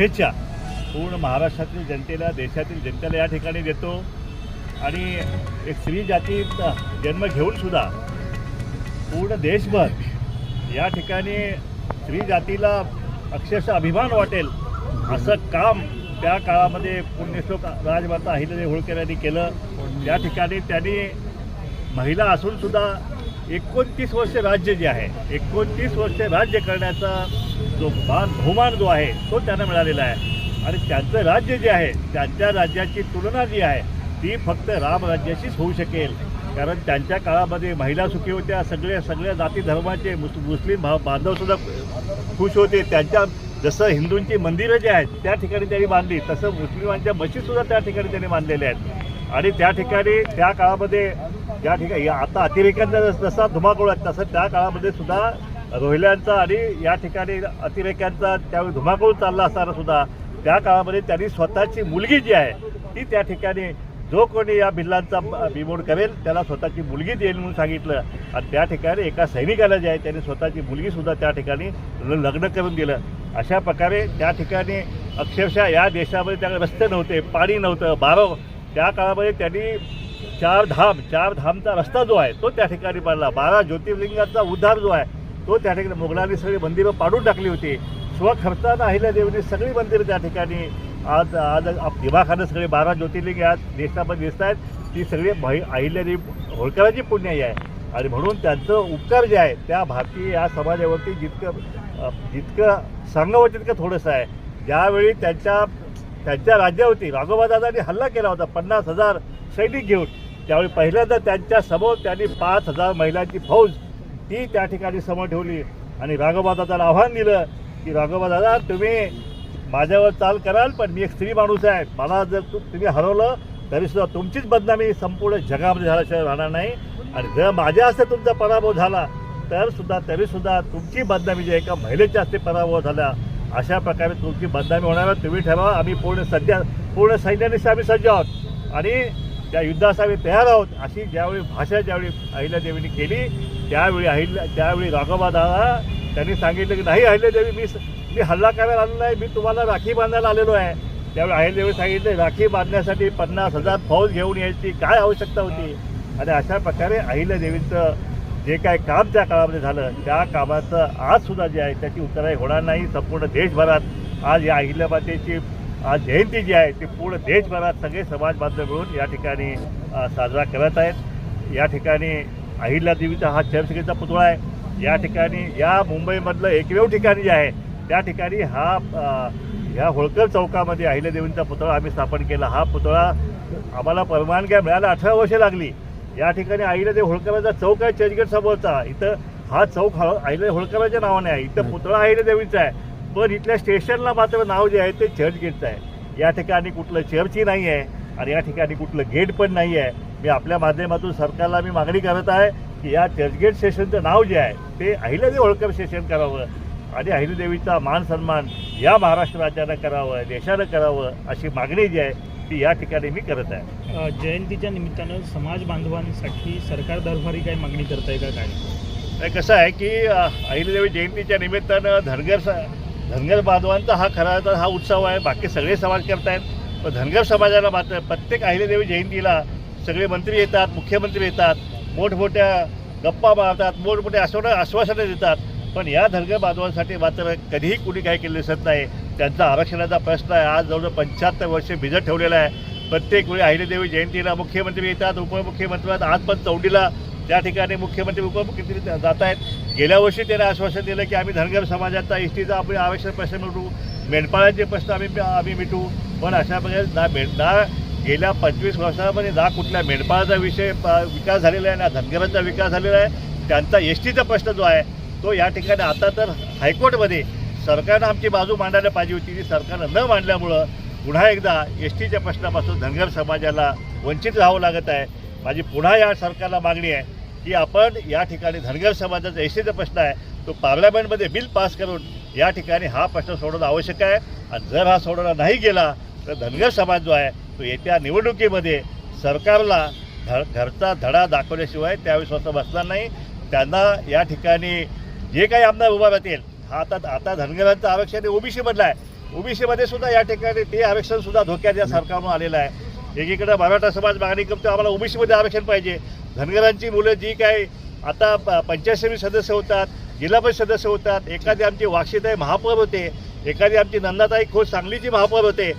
शुभेच्छा पूर्ण महाराष्ट्रातील जनतेला देशातील जनतेला या ठिकाणी देतो. आणि एक स्त्री जातीत जन्म घेऊन सुद्धा पूर्ण देशभर या ठिकाणी स्त्री जातीला अक्षरशः अभिमान वाटेल असं काम त्या काळामध्ये पुण्यश्लोक राजमाता अहिल्यादेवी होळकर यांनी केलं. त्या ठिकाणी त्यांनी महिला असूनसुद्धा एकोणतीस वर्ष राज्य जे आहे एकोणतीस वर्ष राज्य करण्याचा जो मान बहुमान जो आहे तो त्यांना मिळालेला आहे. आणि त्यांचं राज्य जे आहे त्यांच्या राज्याची तुलना जी आहे ती फक्त राम राज्याशीच होऊ शकेल. कारण त्यांच्या काळामध्ये महिला सुखी होत्या सगळ्या सगळ्या जाती धर्माचे मुस मुस्लिम भाव बांधवसुद्धा खुश होते. त्यांच्या जसं हिंदूंची मंदिरं जे आहेत त्या ठिकाणी त्यांनी बांधली तसं मुस्लिमांच्या मशीदसुद्धा त्या ठिकाणी त्यांनी बांधलेल्या आहेत. आणि त्या ठिकाणी त्या काळामध्ये ज्या ठिकाणी या- आता अतिरेक्यांचा जसा धुमाकूळ आहे तसं त्या काळामध्ये सुद्धा रोहिल्यांचा आणि या ठिकाणी अतिरेक्यांचा त्यावेळी धुमाकूळ चालला असताना सुद्धा त्या काळामध्ये त्यांनी स्वतःची मुलगी जी आहे ती त्या ठिकाणी जो कोणी या भिल्लांचा बिमोड करेल त्याला स्वतःची मुलगी देईल म्हणून सांगितलं. आणि त्या ठिकाणी एका सैनिकाला जे आहे त्यांनी स्वतःची मुलगीसुद्धा त्या ठिकाणी लग्न करून दिलं. अशा प्रकारे त्या ठिकाणी अक्षरशः या देशामध्ये त्याला रस्ते नव्हते पाणी नव्हतं बारो. त्या काळामध्ये त्यांनी चार धाम चार धामचा रस्ता जो आहे तो त्या ठिकाणी पडला. बारा ज्योतिर्लिंगाचा उद्धार जो आहे तो त्या ठिकाणी मुघलांनी सगळी मंदिरं पाडून टाकली होती. स्वखर्चानं अहिल्यादेवीने सगळी मंदिरं त्या ठिकाणी आज आज दिमाखानं सगळे बारा ज्योतिर्लिंग आज देशामध्ये दिसत आहेत ती सगळी महि अहिल्यादेवी होळकराची पुण्याई आहे. आणि म्हणून त्यांचं उपकार जे आहे त्या भारतीय या समाजावरती जितकं जितकं सांगावं तितकं थोडंसं आहे. ज्यावेळी त्यांच्या त्यांच्या राज्यावरती राघोबादादांनी हल्ला केला होता पन्नास हजार सैनिक घेऊन. त्यावेळी पहिल्यांदा त्यांच्यासमोर त्यांनी पाच हजार महिलांची फौज ती त्या ठिकाणी समोर ठेवली. आणि राघोबादादाला आव्हान दिलं की दादा तुम्ही माझ्यावर चाल कराल पण मी एक स्त्री माणूस आहे. मला जर तुम्ही हरवलं तरीसुद्धा तुमचीच बदनामी संपूर्ण जगामध्ये झाल्याशिवाय राहणार नाही. आणि जर माझ्या हस्ते तुमचा पराभव झाला तर सुद्धा तरीसुद्धा तुमची बदनामी जी एका महिलेच्या हस्ते पराभव झाला अशा प्रकारे तुमची बदनामी होणार तुम्ही ठरवा आम्ही पूर्ण सध्या पूर्ण सैन्यानिशी आम्ही सज्ज आहोत. आणि त्या युद्धास आम्ही तयार आहोत अशी ज्यावेळी भाषा ज्यावेळी अहिल्यादेवीने केली त्यावेळी अहिल्या त्यावेळी राघोबा दादा त्यांनी सांगितलं की नाही अहिल्यादेवी मी मी हल्ला करायला आलेलो आहे मी तुम्हाला राखी बांधायला आलेलो आहे. त्यावेळी अहिल्यादेवी सांगितले राखी बांधण्यासाठी पन्नास हजार फौज घेऊन यायची काय आवश्यकता होती? आणि अशा प्रकारे अहिल्यादेवीचं जे काय काम त्या काळामध्ये झालं त्या कामाचं आज सुद्धा जे आहे त्याची उत्तराई होणार नाही. संपूर्ण देशभरात आज या अहिल्यामातेची आज जयंती जी आहे ती पूर्ण देशभरात सगळे समाज बांधव मिळून या ठिकाणी साजरा करत आहेत. या ठिकाणी अहिल्यादेवीचा हा चर्चगेटचा पुतळा आहे. या ठिकाणी या मुंबईमधलं एकमेव ठिकाणी जे आहे त्या ठिकाणी हा ह्या होळकर चौकामध्ये अहिल्यादेवींचा पुतळा आम्ही स्थापन केला. हा पुतळा आम्हाला परवानग्या मिळायला अठरा वर्षे लागली. या ठिकाणी अहिल्यादेवी होळकरांचा चौक आहे चर्चगेट समोरचा. इथं हा चौक हा अहिल्या होळकरांच्या नावाने आहे. इथं पुतळा अहिल्यादेवीचा आहे. पण इथल्या स्टेशनला मात्र नाव जे आहे ते चर्चगेटचं आहे. या ठिकाणी कुठलं चर्चही नाही आहे आणि या ठिकाणी कुठलं गेट पण नाही आहे. मी आपल्या माध्यमातून सरकारला मी मागणी करत आहे की या चर्चगेट स्टेशनचं नाव जे आहे ते अहिल्यादेवी होळकर स्टेशन करावं आणि अहिल्यादेवीचा मान सन्मान या महाराष्ट्र राज्यानं करावं देशानं करावं अशी मागणी जी आहे ती या ठिकाणी मी करत आहे. जयंतीच्या निमित्तानं समाज बांधवांसाठी सरकार दरबारी काही मागणी करताय का काय? कसं आहे की अहिल्यादेवी जयंतीच्या निमित्तानं धनगर स धनगर बांधवांचा हा खरा तर हा उत्सव आहे. बाकी सगळे समाज करतायत. पण धनगर समाजाला मात्र प्रत्येक अहिल्यादेवी जयंतीला सगळे मंत्री येतात मुख्यमंत्री येतात मोठमोठ्या गप्पा मारतात मोठमोठे आश्वासन आश्वासनं देतात. पण या धनगर बांधवांसाठी मात्र कधीही कुणी काही केलं दिसत नाही. त्यांचा आरक्षणाचा प्रश्न आहे. आज जवळजवळ पंच्याहत्तर वर्षे भिजत ठेवलेला आहे. प्रत्येक वेळी अहिल्यादेवी जयंतीला मुख्यमंत्री येतात उपमुख्यमंत्री आज पण चौंडीला त्या ठिकाणी मुख्यमंत्री उपमुख्यमंत्री जात आहेत गेल्या वर्षी त्याने आश्वासन दिलं की आम्ही धनगर समाजाचा एस टीचा आपण आवश्यक प्रश्न मिटू मेंढपाळांचे प्रश्न आम्ही आम्ही मिटू. पण अशा प्रकारे ना मेंढ ना गेल्या पंचवीस वर्षामध्ये ना कुठल्या मेंढपाळाचा विषय प- विकास झालेला आहे ना धनगरांचा विकास झालेला आहे त्यांचा एस टीचा प्रश्न जो आहे तो या ठिकाणी आता तर हायकोर्टमध्ये सरकारनं आमची बाजू मांडायला पाहिजे होती. ती सरकारनं न मांडल्यामुळं पुन्हा एकदा एस टीच्या प्रश्नापासून धनगर समाजाला वंचित राहावं लागत आहे. माझी पुन्हा या सरकारला मागणी आहे की आपण या ठिकाणी धनगर समाजाचा एस जो प्रश्न आहे तो पार्लमेंटमध्ये बिल पास करून या ठिकाणी हा प्रश्न सोडवणं आवश्यक आहे. आणि जर हा सोडवला नाही गेला तर धनगर समाज जो आहे तो येत्या निवडणुकीमध्ये सरकारला धड घरचा धडा दाखवल्याशिवाय त्यावेळी स्वतः बसणार नाही. त्यांना या ठिकाणी जे काही आमदार उभा राहतील हा आता आता धनगरांचं आरक्षण हे ओबीसीमधलं आहे. ओबीसीमध्ये सुद्धा या ठिकाणी ते आरक्षणसुद्धा धोक्यात या सरकारनं आलेलं आहे. एकीकडे मराठा समाज मागणी करतो आम्हाला ओबीसीमध्ये आरक्षण पाहिजे. धनगरांची मुलं जी काय आता प- पंचायत समिती सदस्य होतात जिल्हा परिषद सदस्य होतात एखादी आमची वाक्षीताई महापौर होते एखादी आमची नंदाताई खोत सांगलीची महापौर होते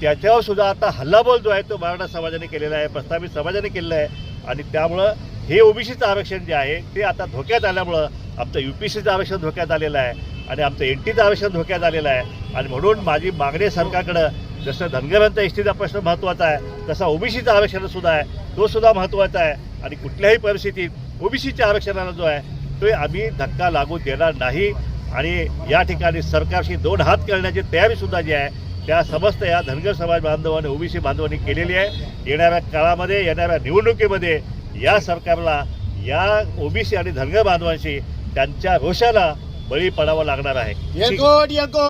त्याच्यावर सुद्धा आता हल्लाबोल जो आहे तो मराठा समाजाने केलेला आहे प्रस्तावित समाजाने केलेला आहे. आणि त्यामुळं हे ओबीसीचं आरक्षण जे आहे ते आता धोक्यात आल्यामुळं आमचं यू पी सीचं आरक्षण धोक्यात आलेलं आहे. आणि आमचं एन टीचं आरक्षण धोक्यात आलेलं आहे. आणि म्हणून माझी मागणी सरकारकडं जसं धनगरांचा एस टीचा प्रश्न महत्त्वाचा आहे तसा ओबीसीचा आरक्षण सुद्धा आहे तो सुद्धा महत्त्वाचा आहे. आणि कुठल्याही परिस्थितीत ओबीसीच्या आरक्षणाला जो आहे तो आम्ही धक्का लागू देणार नाही. आणि या ठिकाणी सरकारशी दोन हात करण्याची तयारी सुद्धा जी आहे त्या समस्त या धनगर समाज बांधवांनी ओबीसी बांधवांनी केलेली आहे. येणाऱ्या काळामध्ये येणाऱ्या निवडणुकीमध्ये या सरकारला या ओबीसी आणि धनगर बांधवांशी त्यांच्या रोषाला बळी पडावं लागणार आहे.